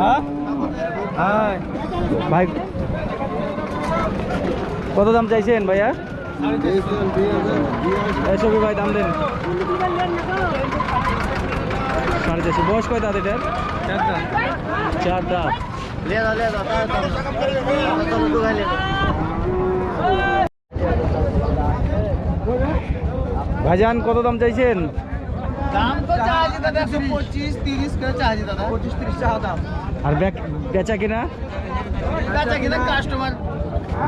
হ্যাঁ? হ্যাঁ। ভাই, কত দাম চাইছেন ভাইয়া? এসবই ভাই দাম দেন। সাড়ে চারশো। বয়স কয় দাঁত এটার? চার ভাইজান, কত দাম চাইছেন? দাম তো চার্জ দাদা একশো পঁচিশ তিরিশ করে চার্জ দাদা। পঁচিশ তিরিশ টাকা দাম। আর বেচা কিনা? বেচা কিনা কাস্টমার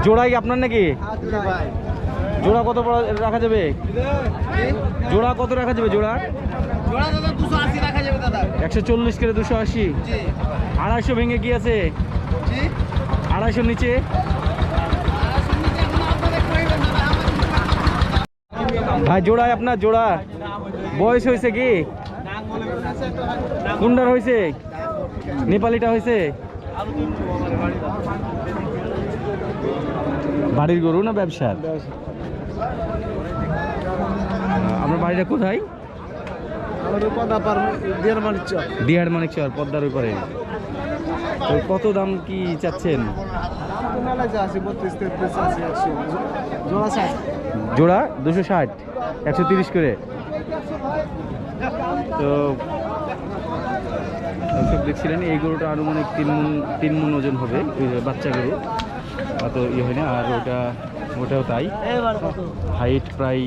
জোড়াই কি আপনার নাকি? জোড়া কত রাখা যাবে? জোড়া কত রাখা যাবে জোড়া? জোড়া দাদা দুশো আশি রাখা যাবে দাদা। একশো চল্লিশ করে দুশো আশি। আড়াইশো ভেঙে কি আছে? জি। আড়াইশোর নিচে? ভাই জোড়ায় আপনার জোড়া। বয়স হয়েছে কি? কুন্ডার হয়েছে? নেপালিটা হয়েছে? বাড়ির গরু না ব্যবসার আপনার বাড়িটা কোথায়? মানিক পদ্মার উপরে। তো কত দাম কি চাচ্ছেন? জোড়া? দুশো ষাট, একশো তিরিশ করে। তো দর্শক দেখছিলেন এই গরুটা আনুমানিক তিন মন তিন মন ওজন হবে বাচ্চা গরু। অত ইয়ে হয় না আর ওটা ওটাও তাই। হাইট প্রায়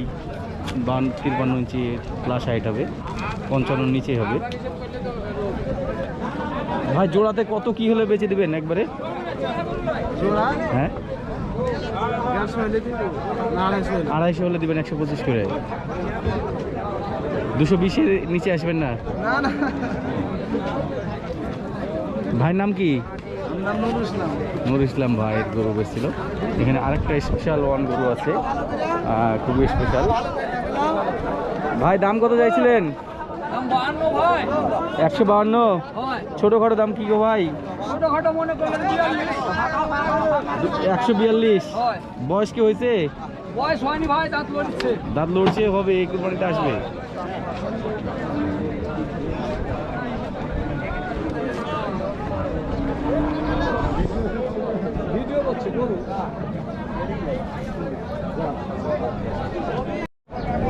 বান তিরপান্ন ইঞ্চি প্লাস হাইট হবে পঞ্চান্নর নিচে হবে। ভাই জোড়াতে কত কি হলে বেচে দেবেন একবারে? হ্যাঁ? আড়াইশো হলে দিবেন একশো পঁচিশ করে। দুশো বিশের নিচে আসবেন না? ভাইয়ের নাম কি? নুর ইসলাম। ভাইয়ের গরু বেচছিল। এখানে আরেকটা স্পেশাল ওয়ান গরু আছে। খুবই স্পেশাল ভাই দাম কত চাইছিলেন? ভাই। একশো বাহান্ন? ছোটোখাটো দাম কি গো ভাই? একশো বিয়াল্লিশ। বয়স কি হয়েছে? ভাই দাঁত লড়ছে। হবে এই কোরবানিতে আসবে।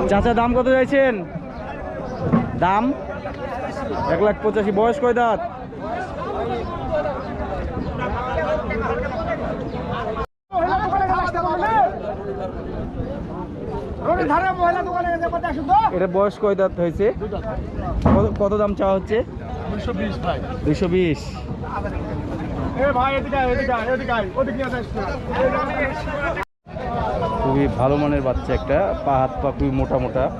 চাচা দাম কত চাইছেন? দাম? এক লাখ পঁচাশি। বয়স কয় দাঁত? এটা বয়স কয় দাঁত হয়েছে? কত- দাম চাওয়া হচ্ছে? দুশো বিশ। খুবই ভালো মানের বাচ্চা একটা। পা হাত পা খুবই মোটা মোটা।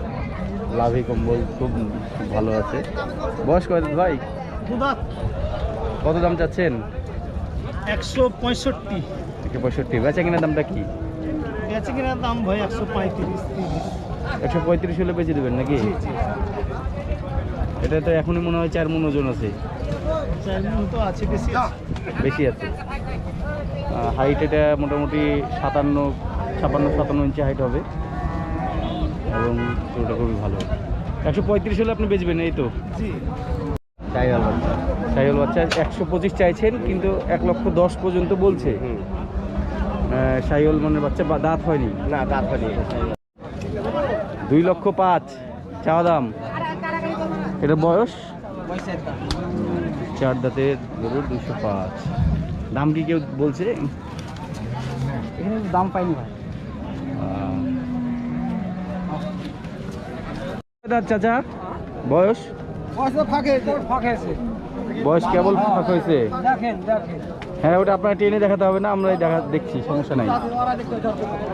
লাভি কম্বল খুব ভালো আছে। বয়স কয়দাত ভাই? কত দাম চাচ্ছেন? একশো পঁয়ষট্টি। একশো পঁয়ষট্টি। বেচা কিনা দামটা কি? বেচে কিনা দাম ভাই একশো পঁয়ত্রিশ তিরিশ। একশো পঁয়ত্রিশ হলে বেচে দেবেন নাকি? এটা তো এখনই মনে হয় চার মন ওজন আছে। চার মন তো আছে বেশি আছে। হাইট এটা মোটামুটি সাতান্ন ছাপান্ন সাতান্ন ইঞ্চি হাইট হবে। এবং ওটা খুবই ভালো। একশো পঁয়ত্রিশ হলে আপনি বেচবেন এই তো? জি। সাইহল বাচ্চা। সাইহল বাচ্চা একশো পঁচিশ চাইছেন কিন্তু এক লক্ষ দশ পর্যন্ত বলছে। সাইহল মানে বাচ্চা দাঁত হয়নি? না দাঁত হয়নি। দুই লক্ষ পাঁচ। চাওয়া দাম। এটা বয়স? চার দাঁতের গরুর দুশো পাঁচ। দাম কি কেউ বলছে? দাম পাইনি ভাই। চাচা বয়স? বয়স কেবল ফাঁক হয়েছে। দেখেন দেখেন। হ্যাঁ ওটা আপনার ট্রেনে দেখাতে হবে না আমরাই দেখা দেখছি সমস্যা নাই।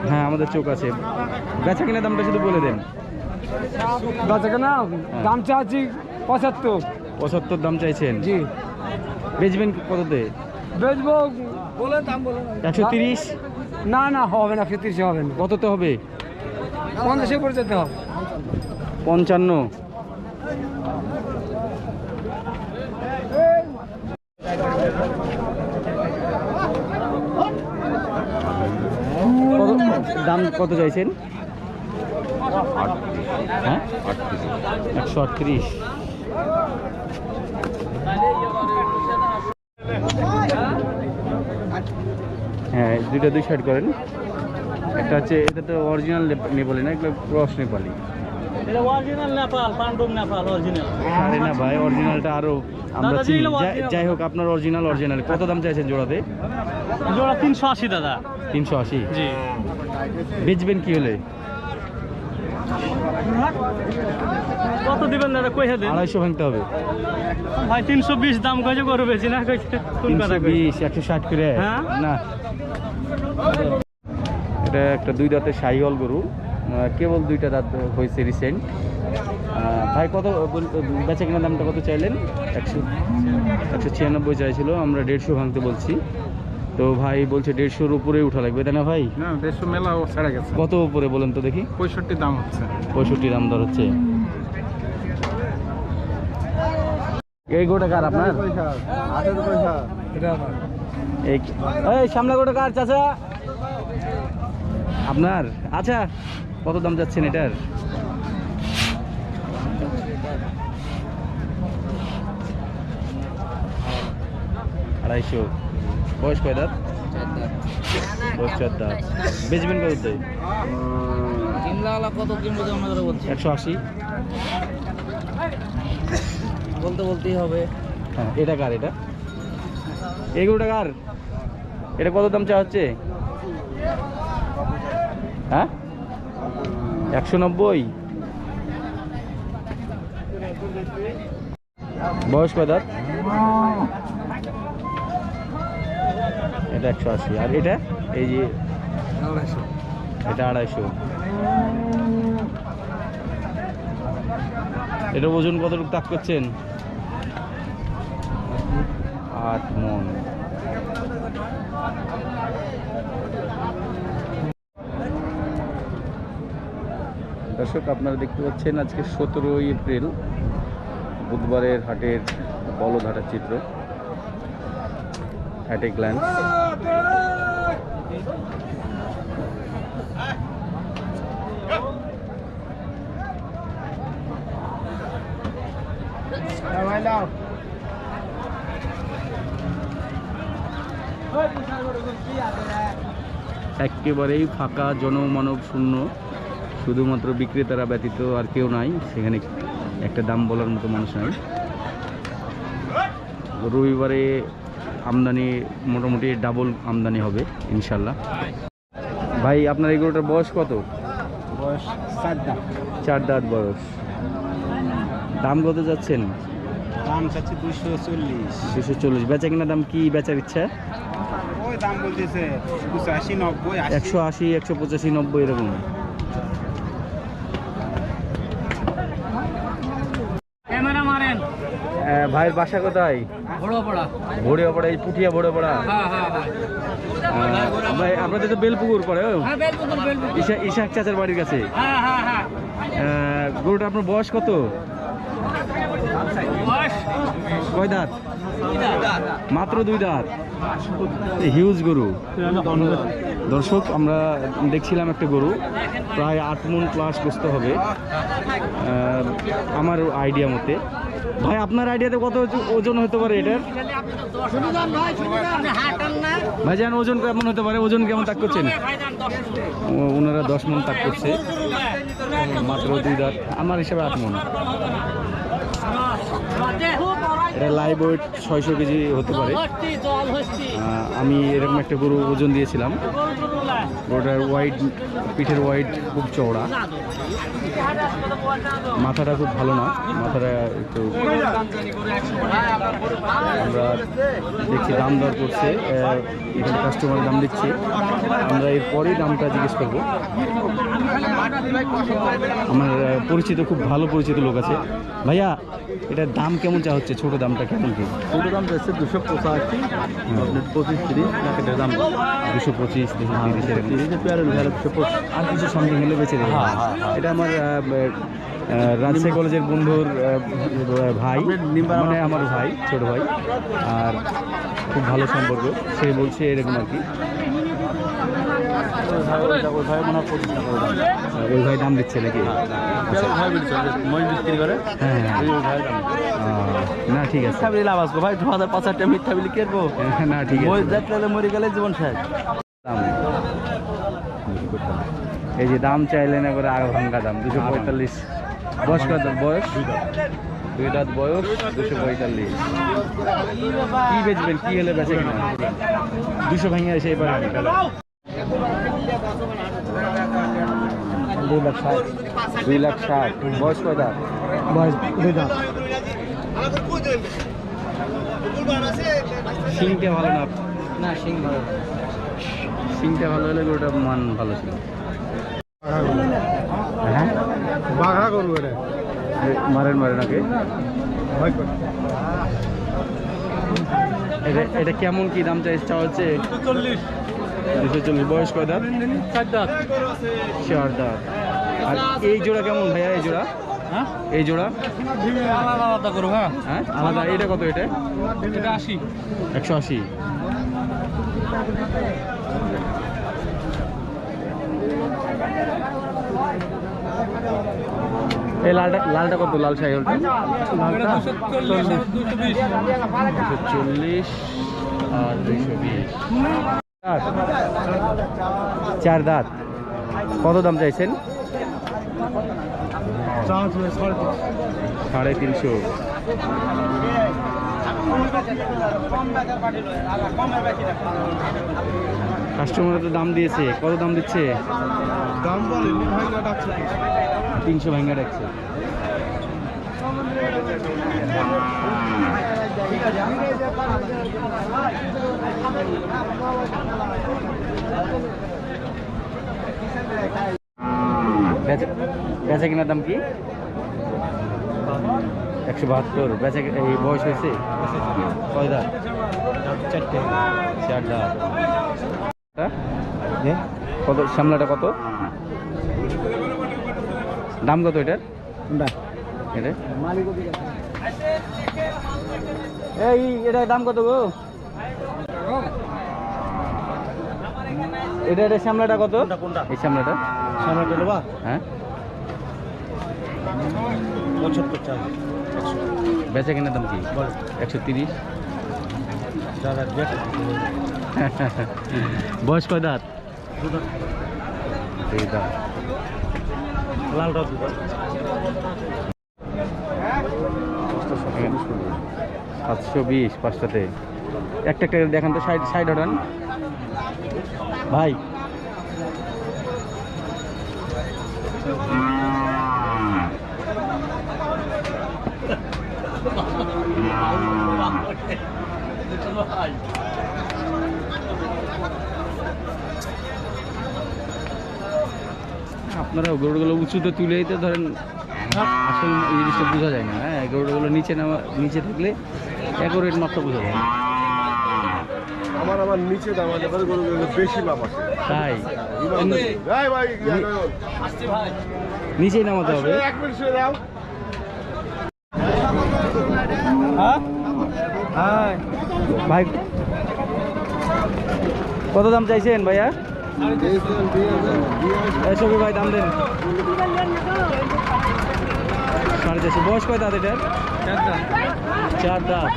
হ্যাঁ আমাদের চোখ আছে। বেচা কিনা দামটা শুধু বলে দেন। বেচা না দাম চাচ্ছি পঁচাত্তর। পঁচাত্তর দাম চাইছেন? জি। বেচবেন কততে? বেচবো বলেন দাম বলেন একশো তিরিশ? না না হবে না ফিতিরিশে হবে না। কততে হবে? পঞ্চাশে যেতে হবে। পঞ্চান্ন? কত চাইছেন? হ্যাঁ? একশো আটত্রিশ। হ্যাঁ দুইটা দুই সাইড করেন। একটা হচ্ছে এটা তো অরিজিনাল নেপালি না এগুলো ক্রস নেপালি। আরে না ভাই অরিজিনালটা আরও চিনি। যাই হোক আপনার অরিজিনাল অরিজিনাল কত দাম চাইছেন জোড়াতে? জোড়া তিনশো আশি দাদা। তিনশো আশি? জি। বেচবেন কি হলে? কত দিবেন দাদা? কইয়া দেন? আড়াইশো ভাঙতে হবে। ভাই তিনশো বিশ দাম কইছে করবে বেশি না কথা বিশ একশো ষাট করে? হ্যাঁ? না। এটা একটা দুই দাঁতের সাইহল গরু। কেবল দুইটা দাঁত হয়েছে রিসেন্ট ভাই কত বেচা কেনার দামটা কত চাইলেন? একশো একশো ছিয়ানব্বই চাইছিল আমরা দেড়শো ভাঙতে বলছি। তো ভাই বলছে দেড়শোর উপরে উঠা লাগবে তাই না ভাই? না দেড়শো মেলা ছেড়ে গেছে। কত উপরে বলেন তো দেখি? পঁয়ষট্টি দাম হচ্ছে। পঁয়ষট্টি দাম দর হচ্ছে। এই গোটা কার আপনার? এই এই সামনে গোটা কার চাচা? আপনার? আচ্ছা কত দাম যাচ্ছেন এটার? আড়াইশো। বয়স কয় দাঁত? বয়স চার দাঁত। বেচবেন কত কত কিনবো আমরা ধরে বলছি। একশো আশি। বলতে বলতেই হবে। হ্যাঁ এটা কার এটা? এগুলোটা কার? এটা কত দাম চা হচ্ছে? হ্যাঁ? একশো নব্বই। বয়স কয় দাঁত? এটা একশো আশি। আর এটা? এই যে এটা আড়াইশো। এটা ওজন কতটুকু তাক করছেন? আট মন। দর্শক আপনারা দেখতে পাচ্ছেন আজকে সতেরোই এপ্রিল বুধবারের হাটের বলদ হাটের চিত্র। অ্যাট এ গ্ল্যান্স একেবারেই ফাঁকা জনমানব শূন্য। শুধুমাত্র বিক্রেতারা ব্যতীত আর কেউ নাই। সেখানে একটা দাম বলার মতো মানুষ নাই। রবিবারে আমদানি মোটামুটি ডাবল আমদানি হবে ইনশাল্লাহ ভাই আপনার এগুলোটার বয়স কত? বয়স চার দাঁত। বয়স। দাম কত যাচ্ছেন? দাম চাচ্ছি দুশো চল্লিশ। দুশো চল্লিশ। বেচা কিনা দাম কি বেচার ইচ্ছা? দাম বলতেছে আশি নব্বই একশো আশি একশো পঁচাশি নব্বই এরকম। ভাইয়ের বাসা কোথায়? বড় পড়া ভোরে পড়া এই পুঠিয়া ভোরে পড়া হ্যাঁ হ্যাঁ। হ্যাঁ আপনাদের তো বেলপুকুর বেলপুকুর ইশা ইশাক চাচার বাড়ির কাছে। গরুটা আপনার বয়স কত? কয় দাঁত? মাত্র দুই দাঁত। হিউজ গরু। দর্শক আমরা দেখছিলাম একটা গরু। প্রায় আট মন প্লাস বসতে হবে। আমার আইডিয়া মতে। ভাই, আপনার আইডিয়াতে কত ওজন হতে পারে এটার? ভাই জান ওজন কেমন হতে পারে? ওজন কেমন তাক করছেন? ওনারা দশ মন তাক করছে। মাত্র দুই দাঁত। আমার হিসাবে আট মন। এটা লাইভ ওয়েট ছয়শো কেজি হতে পারে। আমি এরকম একটা গরু ওজন দিয়েছিলাম। গরুটার ওয়াইড পিঠের ওয়াইড খুব চওড়া। মাথাটা খুব ভালো না মাথাটা একটু আমরা দেখছি দাম দর করছে এখানে কাস্টমার দাম দিচ্ছে আমরা এরপরেই দামটা জিজ্ঞেস করব আমার পরিচিত খুব ভালো পরিচিত লোক আছে ভাইয়া এটার দাম কেমন চা হচ্ছে ছোট দামটা কেমন কি ছোট দাম যাচ্ছে দুশো পঁচাশি পঁচিশ তিরিশ প্যাকেটের দাম দুশো পঁচিশ তিরিশ আর কিছু সামথিং হলে বেঁচে দেবে হ্যাঁ, হ্যাঁ, হ্যাঁ। এটা আমার রাজশাহী কলেজের বন্ধুর ভাই মানে আমার- ভাই ছোট ভাই আর খুব ভালো সম্পর্ক সে বলছে এরকম আর কি। ওই ভাই হয় দাম দিচ্ছে নাকি? করে? হ্যাঁ হ্যাঁ। না ঠিক আছে। লাভ আসব ভাই দু হাজার পাঁচ হাজার মিথ্যা বিলি কেরবো না ঠিক মই আছে। মরে গেলে জীবন শেষ। দাম এই যে দাম চাইলেন এবারে আগ ভাঙ্গা দাম দুশো পঁয়তাল্লিশ। বয়স কত? বয়স? দুই বয়স দুশো পঁয়তাল্লিশ। কি বেচবেন? কি হলে বেচে কিনা? দুশো ভেঙে এসে এবার দুই লাখ ষাট। দুই লাখ ষাট। বয়স কয় দাঁত বয়স দুই দাঁত। সিংটা ভালো না? না সিং ভালো। সিংটা ভালো হলে ওটা মান ভালো ছিল। হ্যাঁ বাঘা করব এটা মারেন মারেন আগে। এটা এটা কেমন কি দাম চাই চাওয়া হচ্ছে দুশো চল্লিশ বয়স কয় দাঁত? চার দাঁত চার দাঁত আর এই জোড়া কেমন ভাইয়া এই জোড়া হ্যাঁ এই জোড়া আলাদা আলাদা করব হ্যাঁ হ্যাঁ আলাদা এটা কত এটা এটা আশি। একশো আশি। এই লালটা লালটা কত? লাল সাইকেলটা দুশো চল্লিশ আর দুইশো বিশ। চার দাঁত। কত দাম চাইছেন? সাড়ে তিনশো। কাস্টমার তো দাম দিয়েছে। কত দাম দিচ্ছে? দাম ডাকছে তিনশো ভাঙ্গা রাখছে বেচা কিনার দাম কি? একশো বাহাত্তর। বেচা এই বয়স হয়েছে? কয় দাঁত চারটে। চার দাঁত হ্যাঁ? কত সামলাটা কত? দাম কত এটার? এটা? এই এটা দাম কত গো? এটা এটা শ্যামলাটা কত? এই শ্যামলাটা? সামনে দেবা হ্যাঁ। পঁচাত্তর চার বেচা কেনার দাম কি? একশো তিরিশ? বয়স কয় দাঁত? দাঁত। সাতশো বিশ পাঁচটাতে। একটা একটা দেখান তো সাইড সাইড হটান ভাই। আপনারা গরুগুলো উঁচুতে তুলে দিতে ধরেন আসল জিনিসটা বোঝা যায় না হ্যাঁ? গরুগুলো নিচে নামা নিচে থাকলে অ্যাকোরেট মাপটা বোঝা যায় আমার আমার নিচে গরুগুলো বেশি আছে। তাই? ভাই ভাই নিচেই নামাতে হবে। এক মিনিট শুয়ে দাও। হ্যাঁ। ভাই কত দাম চাইছেন ভাইয়া? এসবই ভাই দাম দেন। সাড়ে চারশো। বয়স কয় দাঁত এটার? চার দাঁত।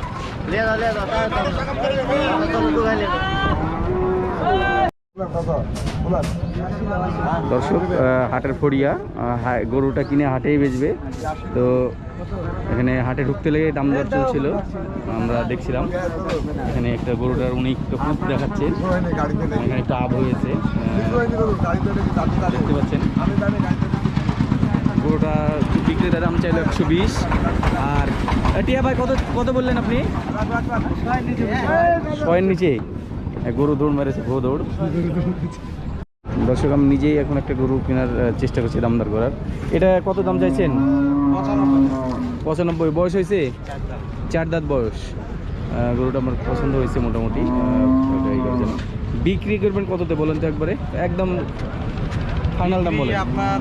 দর্শক হাটের ফড়িয়া গরুটা কিনে হাটেই বেচবে। তো এখানে হাটে ঢুকতে লেগে দাম দর চলছিল। আমরা দেখছিলাম এখানে একটা গরুটার উনি একটু খুব দেখাচ্ছেন এখানে একটা আব হয়েছে দেখতে পাচ্ছেন। গরুটা বিক্রেতার দাম চাইলো একশো বিশ। আর টিয়া ভাই কত কত বললেন আপনি? ছয়ের নিচে গরু দৌড় মেরেছে, গো দৌড়। দর্শক, আমি নিজেই এখন একটা গরু কেনার চেষ্টা করছি দামদার করার। এটা কত দাম চাইছেন? পঁচানব্বই। বয়স হয়েছে? চার দাঁত বয়স। গরুটা আমার পছন্দ হয়েছে মোটামুটি। বিক্রি করবেন কততে বলেন তো একবারে? একদম ফাইনাল দাম বলেন। আপনার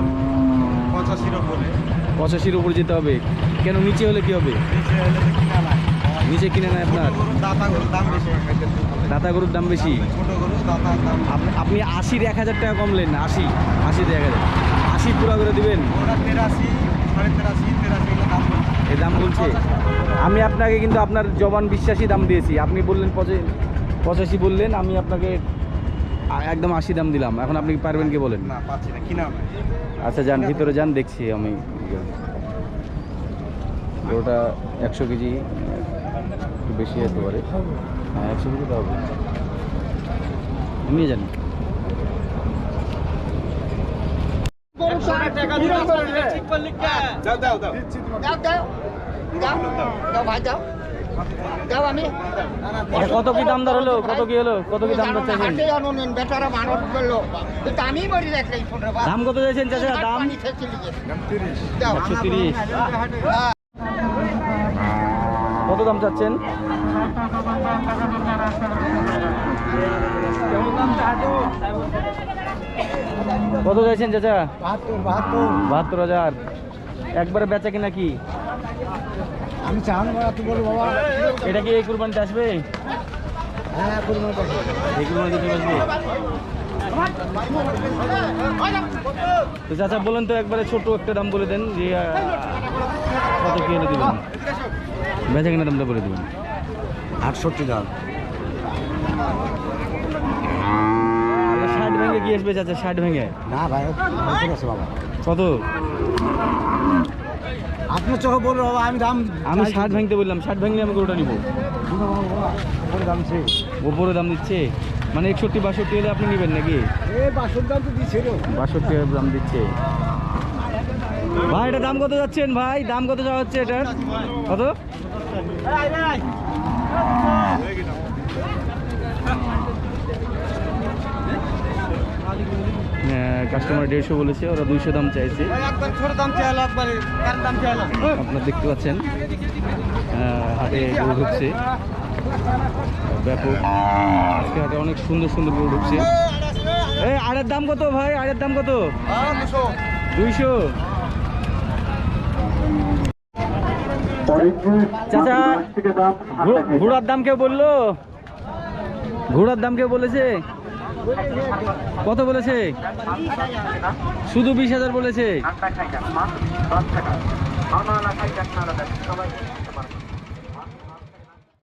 পঁচাশির ওপরে পঁচাশির উপর যেতে হবে। কেন, নিচে হলে কি হবে? নিচে কিনে নেয় আপনার। দাম দাতা গরুর দাম বেশি? আপনি আশির এক হাজার টাকা কমলেন আশি আশিতে এক হাজার। আশি পুরো করে দিবেন। এই দাম বলছে। আমি আপনাকে কিন্তু আপনার জবান বিশ্বাসী দাম দিয়েছি। আপনি বললেন পঁচে- পঁচাশি বললেন আমি আপনাকে একদম আশি দাম দিলাম। এখন আপনি পারবেন কি বলেন? আচ্ছা যান ভিতরে যান দেখছি আমি। গরুটা একশো কেজি একটু বেশি হতে পারে। হ্যাঁ একশো কেজি তো হবে নিয়ে যান। কত কি দাম দর হলো? কত কি হলো? কত কি দাম চাইছেন? দাম কত চাইছেন চাচা? দাম একশো তিরিশ। কত দাম চাচ্ছেন? কত চাইছেন চাচা? বাহাত্তর হাজার। একবারে বেচা কিনা কি? আমি তুই বল বাবা। এটা কি এই কুরবানিতে আসবে? হ্যাঁ করব এই কুরবানিতে চলে আসবে? তো চাচা বলেন তো একবারে ছোট একটা দাম বলে দেন যে কত কি এনে দেবেন? বেচা কিনা দামটা বলে দেবেন। আটষট্টি দাম। আচ্ছা, ষাট ভেঙে কি আসবে চাচা ষাট ভেঙে? না ভাই বাবা। কত? আপনার চোখে বলব বাবা আমি দাম আমি ষাট ভাঙতে বললাম ষাট ভাঙলে আমি গরুটা নিবো। ওপরে দাম দিচ্ছে। মানে একষট্টি বাষট্টি হলে আপনি নেবেন নাকি? বাষট্টি দাম দিচ্ছে। ভাই এটা দাম কত যাচ্ছেন ভাই? দাম কত যাওয়া হচ্ছে এটার? কত? কাস্টমার দেড়শো বলেছে ওরা দুইশো দাম চাইছে। আপনারা দেখতে পাচ্ছেন হাটে গরু ঢুকছে। ব্যাপক। আজকে হাটে অনেক সুন্দর সুন্দর গরু ঢুকছে। এই আড়ের দাম কত ভাই? আড়ের দাম কত? দুইশো? চাচা ঘোড়ার দাম কেউ বলল? ঘোড়ার দাম কেউ বলেছে? কত বলেছে? শুধু বিশ হাজার বলেছে।